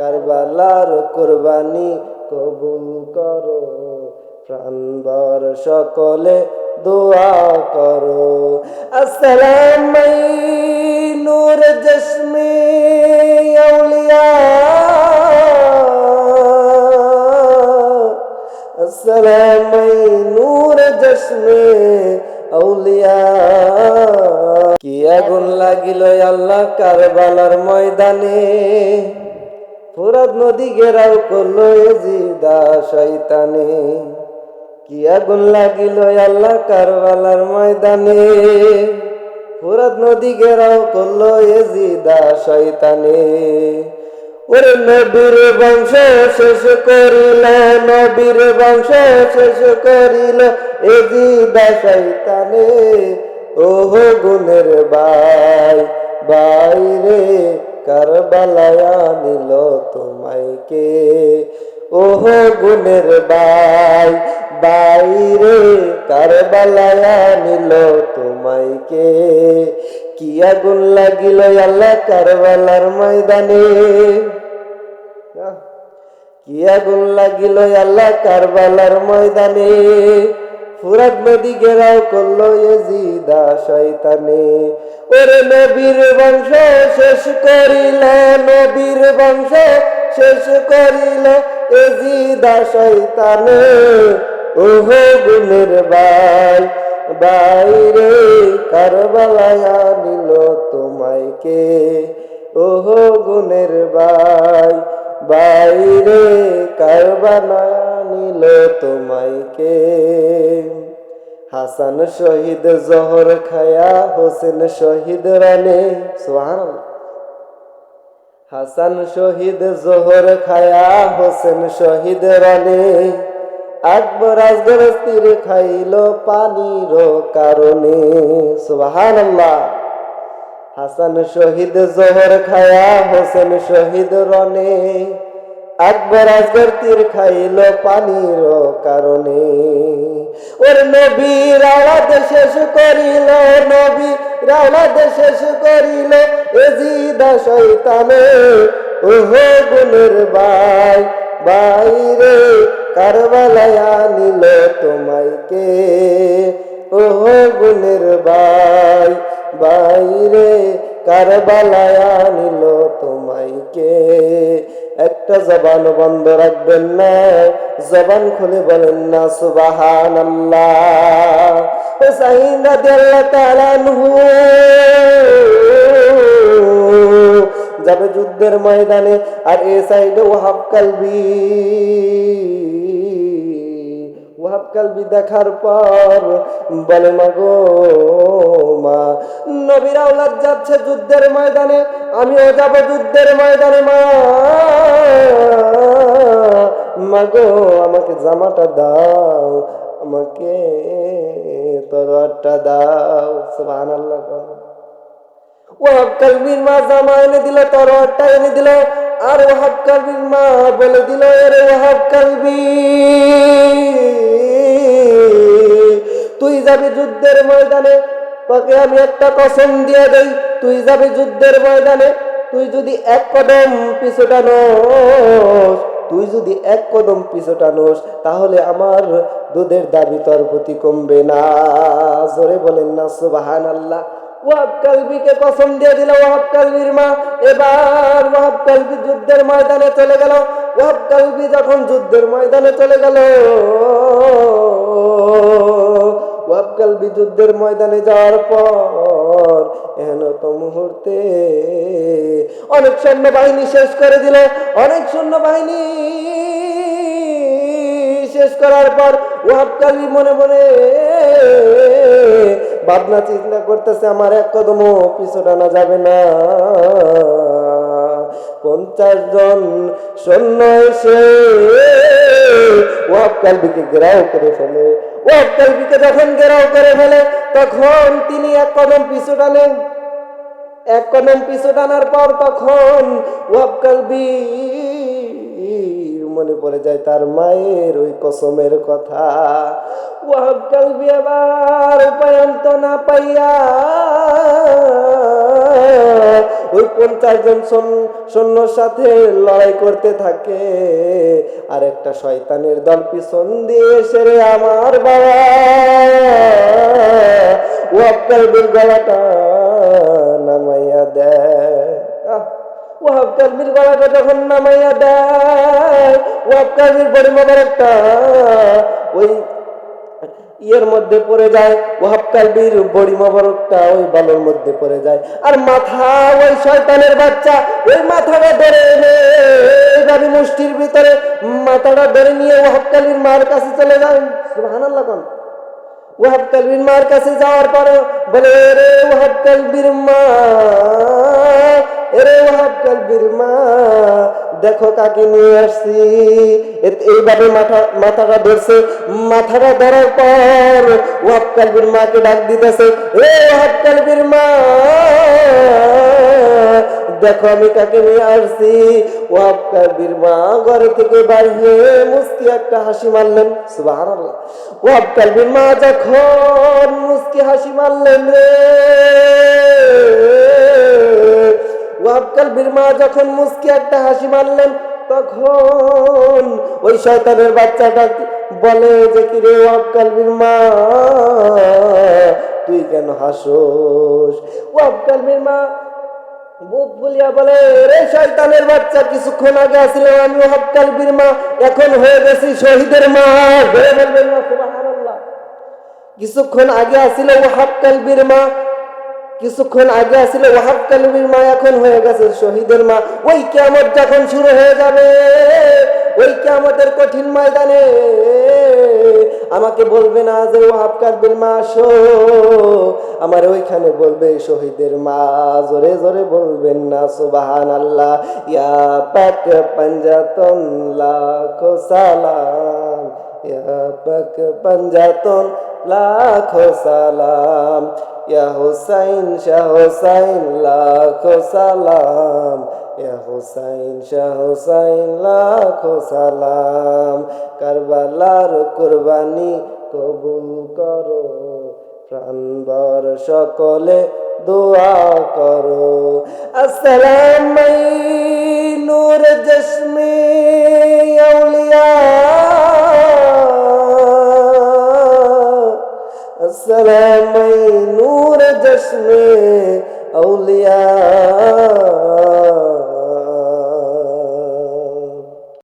কারবালার কোরবানি কবুল করো প্রাণবর সকলে দোয়া করো। আসসালাম নূর জশ্মে আসসালাম নূর জশ্মে আউলিয়া। কি আগুন লাগিল আল্লাহ কারবালার ময়দানে। ফুরাদ নদী ঘেরাও করল এজিদা শয়তানে। কি আগুন লাগিল আল্লাহ কারবালার ময়দানে। ফুরাদ নদী ঘেরাও করল এজিদা শয়তানে। ওরে নবীর বংশ শেষ করিল, নবীর বংশ শেষ করিল এজিদা শয়তানে। ওহো গুণের বাই বাইরে কারবালায়া নিল তোমায় কে ওহো গুণের বাই বাইরে কারবালায়া নিল তোমায় কে কি আগুন লাগিল আল্লাহ কারবালার ময়দানে। কি আগুন লাগিল আল্লাহ কারবালার ময়দানে। ফুরাত নদী ঘেরাও করল এজিদা শয়তানে। ওরে নবীর বংশ শেষ করিল, নবীর বংশ শেষ করিল এজিদা শয়তানে। ওহো গুণের বাই বাইরে কারবালায়া নিল তোমায় কে? ওহো গুণের বাই বাইরে কারবালায়া নিল তোমায় হাসান শহীদ জহর খায়া, হোসেন শহীদ রানে। সোহান হাসান শহীদ জোহর খায়া, হোসেন শহীদ রানে। আকবর আজগর তীর খাইল পানির কারণে। সুবাহান হাসান শহীদ জোহর খায়া, হোসেন শহীদ রনে। আকবর আজগর তীর খাইল পানির কারণে। ওর নবী রাওলাদ শেষ করিল নবী রাওলাদ শেষ করিল এজিদা শৈতানে ওহো গুণের বাই বাইরে কারবালায়া নিল তোমায় কে? ওহো গুণের বাই বাইরে কারবালায়া নিল তোমায় কে একটা জবান বন্ধ রাখবেন না, জবান খুলে বলেন না সুবাহান আল্লাহ হুসাইন রাদিয়াল্লাহু তাআলা আনহু যাবে যুদ্ধের ময়দানে, আর এ সাইডে ওহাব কালবি। কালবি দেখার পর বলে, মাগো মা, নবীর আওলাদ যাচ্ছে যুদ্ধের ময়দানে, আমিও যাব যুদ্ধের ময়দানে, মা। মাগো, আমাকে জামাটা দাও, আমাকে তরোয়ারটা দাও। সুবহানাল্লাহ ওহাব কালবির মা জামা এনে দিল, তরোয়ারটা এনে দিল আর ওহাব কালবির মা বলে দিল, এরে ওহাব কালবি, তুই যাবি যুদ্ধের ময়দানে, তোকে আমি একটা কসম দিয়ে দেই, তুই যাবি যুদ্ধের ময়দানে, তুই যদি এক কদম পিছুটানোস তুই যদি এক কদম পিছুটানোস তাহলে আমার দুধের দাবি তোর প্রতি কমবে না। জোরে বলেন না সুবাহান আল্লাহ কসম দিয়ে দিল কালবির মা। এবার কালবি যুদ্ধের ময়দানে চলে যখন যুদ্ধের ময়দানে চলে যুদ্ধের ময়দানে যাওয়ার পর এহেন তো মুহূর্তে অনেক সৈন্য বাহিনী শেষ করে দিল। অনেক সৈন্য বাহিনী শেষ করার পর ওয়াহাব কালবি মনে মনে ভাবনা চিন্তা করতেছে, আমার এক কদমও পিছু টানা যাবে না। পঞ্চাশ জন সৈন্য এসে ওয়াব কালবিকে করে ফেলে। ওয়াব কালবিকে যখন ঘেরাও করে ফেলে, তখন তিনি এক কদম পিছু টানেন। এক কদম পিছু টানার পর তখন ওয়াব কালবি মনে পড়ে যায় তার মায়ের ওই কসমের কথা। ওয়াহাব কালবি আবার উপায়ন্ত না পাইয়া ওই পঞ্চাশ জন সৈন- সৈন্যর সাথে লড়াই করতে থাকে। আর একটা শয়তানের দল পিছন দিয়ে এসে আমার বাবা। ও আফকালবির গলাটা নামাইয়া দেয়। ওয়াহাব গলাটা যখন নামাইয়া দেয় ওয়াহাব কালবির বড়ি মোবারকটা ওই ইয়ের মধ্যে পড়ে যায় ওয়াহাব বড়ি মোবারকটা ওই বালুর মধ্যে পড়ে যায়। আর মাথা ওই শয়তানের বাচ্চা, ওই মাথাটা ধরে এনে এইভাবে মুষ্টির ভিতরে মাথাটা ধরে নিয়ে ওয়াহাব কালবির মার কাছে চলে যায়। সুবহানাল্লাহ কোন? ওয়াহাব মার কাছে যাওয়ার পরে বলে, রে ওয়াহাব কালবির মা কালবির মা, দেখো কাকে নিয়ে আসছি। এইভাবে মাথা, মাথাটা ধরছে। মাথাটা ধরার পর ওয়াহাব কালবির মাকে ডাক দিতেছে, এ ওয়াহাব মা, দেখো আমি কাকে নিয়ে আসছি। ওয়াহাব কালবির মা ঘরে থেকে বাইরে মুস্কি একটা হাসি মারলেন। সুবহানাল্লাহ। ওয়াহাব কালবির মা যখন মুস্কি হাসি মারলেন রে ওয়াহাব কালবির মা যখন মুস্কি একটা হাসি মারলেন, তখন ওই শয়তানের বাচ্চাটা বলে যে কি রে ওয়াহাব কালবির মা তুই কেন হাসোস? ওয়াহাব কালবির মা বুক ফুলিয়া বলে, রে শয়তানের বাচ্চা, কিছুক্ষণ আগে আসছিলাম আমি ওহাব কালবির মা এখন হয়ে গেছি শহীদের মা। ধরে বলবেন না, সুবহানাল্লাহ। কিছুক্ষণ আগে আসছিল ওহাব কালবির মা কিছুক্ষণ আগে ওহাব কালবির মা, এখন হয়ে গেছে শহীদের মা। ওই কেমন যখন শুরু হয়ে যাবে, ওই কেমতের কঠিন ময়দানে আমাকে বলবে না যে ওহাব কালবির মা, আসো। আমার ওইখানে বলবে, শহীদের মা, জোরে জোরে বলবেন না সুবাহান আল্লাহ ইয়া পাক পঞ্জাতন লাখো সালাম, ইয়া পাক পঞ্জাতন লাখো সালাম, ইয়া হুসাইন, শাহ হুসাইন, লাখো সালাম, ইয়া হুসাইন, শাহ হুসাইন, লাখো সালাম। কারবালার কুরবানি কবুল করো, প্রাণবর সকলে দোয়া করো। আসসালাম নূর জশ্মে আউলিয়া السلام نور جشن اولیاء